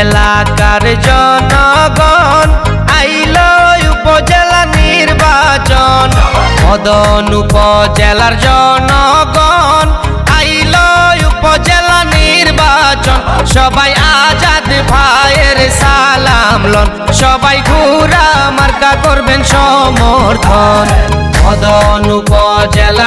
এলাকার জনগণ, আইল উপজেলা নির্বাচন। মদন উপজেলার জনগণ, আইল উপজেলা নির্বাচন। সবাই আজাদ ভাইয়ের সালাম লন। সবাই ঘুরা মার্কা করবেন সমর্থন। মদন উপজেলা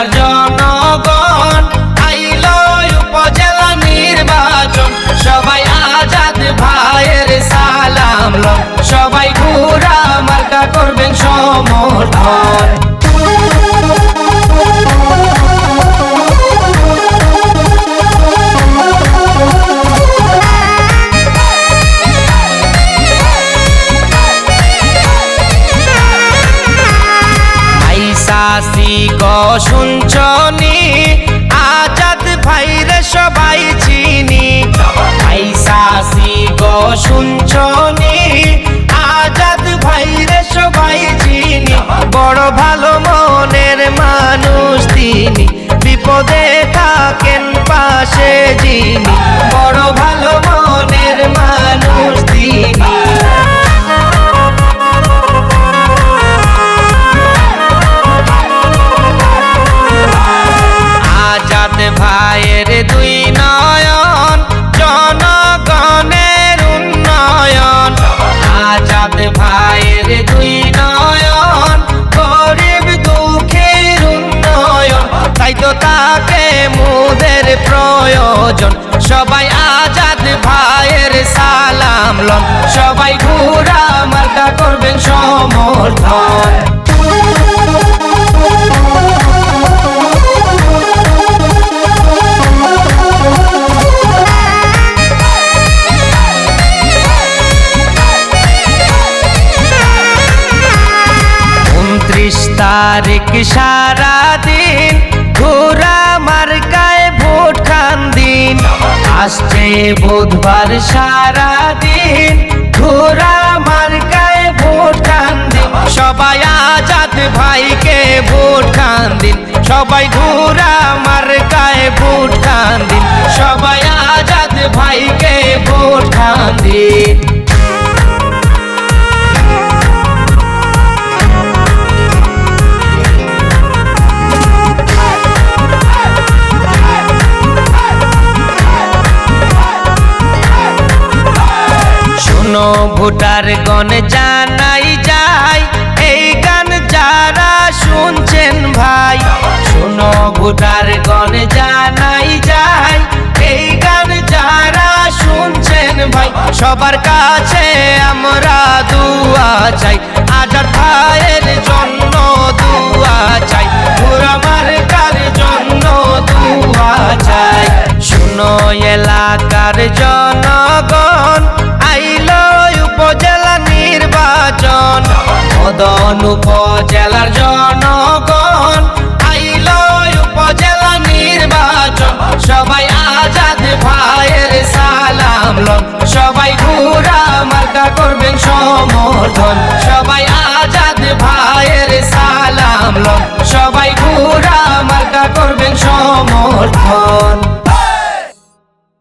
গো শুনছনি আজাদ ভাইরে সবাই চিনি। আইসাসি গো শুনছনি আজাদ ভাইরে সবাই চিনি। বড় ভালো মনের মানুষ তিনি। বিপদে থাকেন পাশে যিনি। বড় ভালো মনের ভাইয়ের দুই নয়ন, জনগণের উন্নয়ন। আজাদ ভাইয়ের দুই নয়ন, গরিব দুঃখের উন্নয়ন। তাই তো তাকে মুদের প্রয়োজন। সবাই আজাদ ভাইয়ের সালাম লন। সবাই ঘুরা মার্কা তারিখ সারা দিন ঘোরা মার্কায় ভোট খান দিন। আসছে বুধবার সারা দিন ঘোরা মার্কায় ভোট খান দিন। সবাই আজাদ ভাইকে ভোট খান দিন। সবাই ঘোরা মার্কায় ভোট খান দিন। সবাই আজাদ ভাইকে ভোট খান দিন। ভোটার গণ জানাই যায় এই গান যারা শুনছেন ভাই, শোনো, ভোটার গণ জানাই যায় এই গান যারা শুনছেন ভাই, সবার কাছে আমরা দুয়া চাই। আজাদ ভাইয়ের জন্য দুয়া চাই ঘুরামার কার জন্য দুয়া চাই। শুনো, এলাকার জনগণ মদন উপজেলার জনগণ, আইল উপজেলা নির্বাচন। সবাই আজাদ ভাইয়ের সালাম সবাই ঘুরা মার্কা করবেন সমর্থন। সবাই আজাদ ভাইয়ের সালাম সবাই ঘুরা মার্কা করবেন সমর্থন।